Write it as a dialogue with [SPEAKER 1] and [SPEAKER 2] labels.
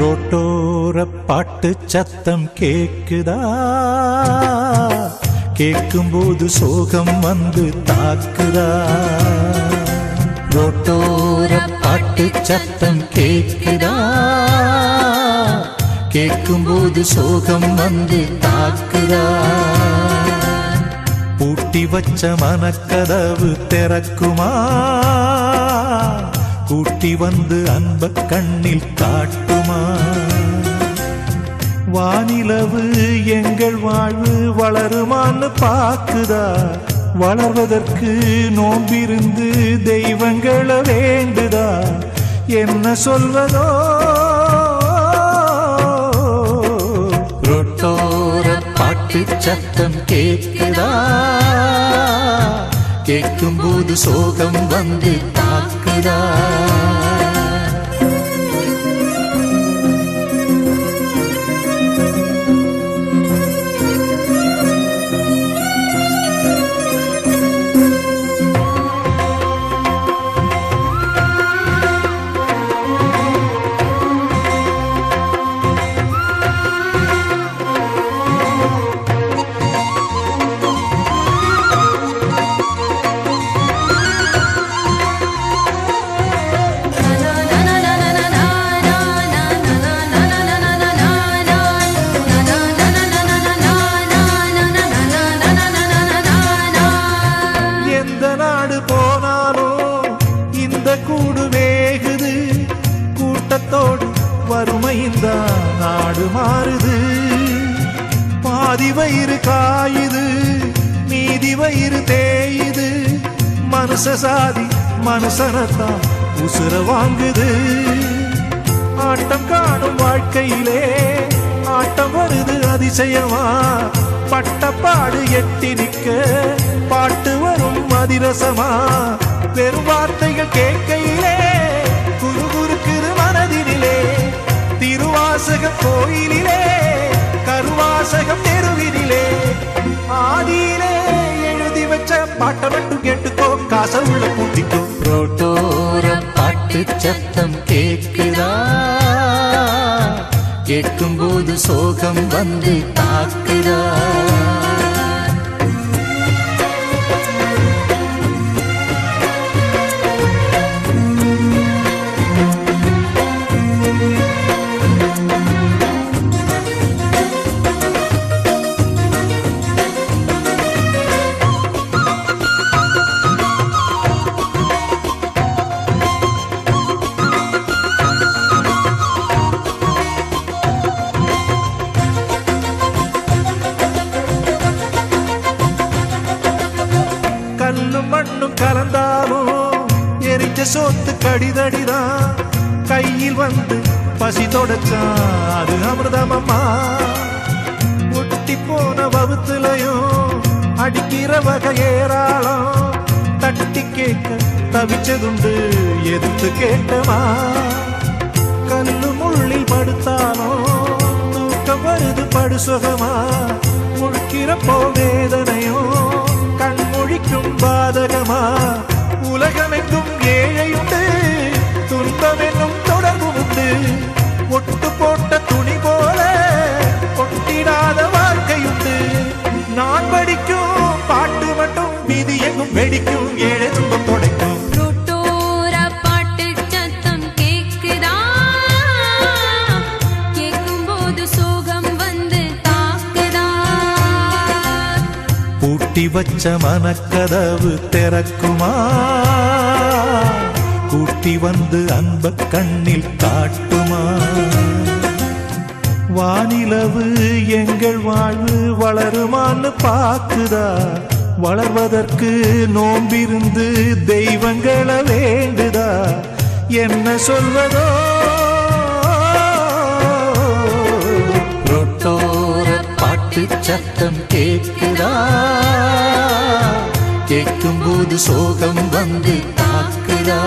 [SPEAKER 1] ரோட்டோர பாட்டு சத்தம் கேக்குதா? கேட்கும்போது சோகம் வந்து தாக்குதா? ரோட்டோர பாட்டு சத்தம் கேட்குதா கேட்கும்போது சோகம் வந்து தாக்குதா? பூட்டி வச்ச மனக்கதவு திறக்குமா? கூட்டி வந்து அன்ப கண்ணில் காட்டுமா? வானிலவு எங்கள் வாழ்வு வளருமான்னு பாக்குதா வளர்வதற்கு நோம்பிருந்து தெய்வங்களை வேண்டுதா? என்ன சொல்வதோ? ரொட்டோர பாட்டு சத்தம் கேட்குதா? கேட்கும் போது சோகம் வந்து தாக்குதா? எந்த நாடு போனாலும் இந்த கூடு வேகுது. கூட்டத்தோடு வறுமையின் தான் நாடு மாறுது. பாதி வயிறு காயுது மீதி வயிறு தேயுது. மனுஷ சாதி மனுஷனத்தான் உசுர வாங்குது. ஆட்டம் காணும் வாழ்க்கையிலே ஆட்டம் வருது அதிசயமா. பட்டப்பாடு எட்டி நிற்க அதிரசமா? பெரும் வார்த்தைகள் கேட்கையிலே குரு குறுக்குது மனதினிலே திருவாசக கோயிலிலே கருவாசகம் தெருவினிலே. ஆதியிலே எழுதி வச்ச பாட்டை மட்டும் கேட்டுக்கோ காச உள்ள கூட்டிக்கோ ரோட்டோர பாட்டு சத்தம் கேட்குதா கேட்கும் போது சோகம் வந்து தாக்குதா? ஒன்னும் கலந்தாலும் எரிஞ்ச சோத்து கடிதடிதான் கையில் வந்து பசி தொடச்சா அது அமிர்தமம்மா. ஒட்டி போன வகுத்துலையும் அடிக்கிற வகை ஏராளம். தட்டி கேட்க தவிச்சதுண்டு எதிர்த்து கேட்டமா. கல்லு முள்ளில் படுத்தாலும் தூக்கம் வருது படுசுகமா. முழிக்கிறப்போ வேதனையும் கண் முழிக்கும் பாதகமா உலகமெங்கும் ஏழையுண்டு பூட்டி வச்ச மனக்கதவு திறக்குமா? கூட்டி வந்து அன்ப கண்ணில் காட்டுமா? வானிலவு எங்கள் வாழ்வு வளருமான்னு பார்க்குதா? வளர்வதற்கு நோம்பிருந்து தெய்வங்களை வேண்டுதா? என்ன சொல்வதோ காற்று சத்தம் கேட்குதா? கேட்கும் போது சோகம் வந்து தாக்குதா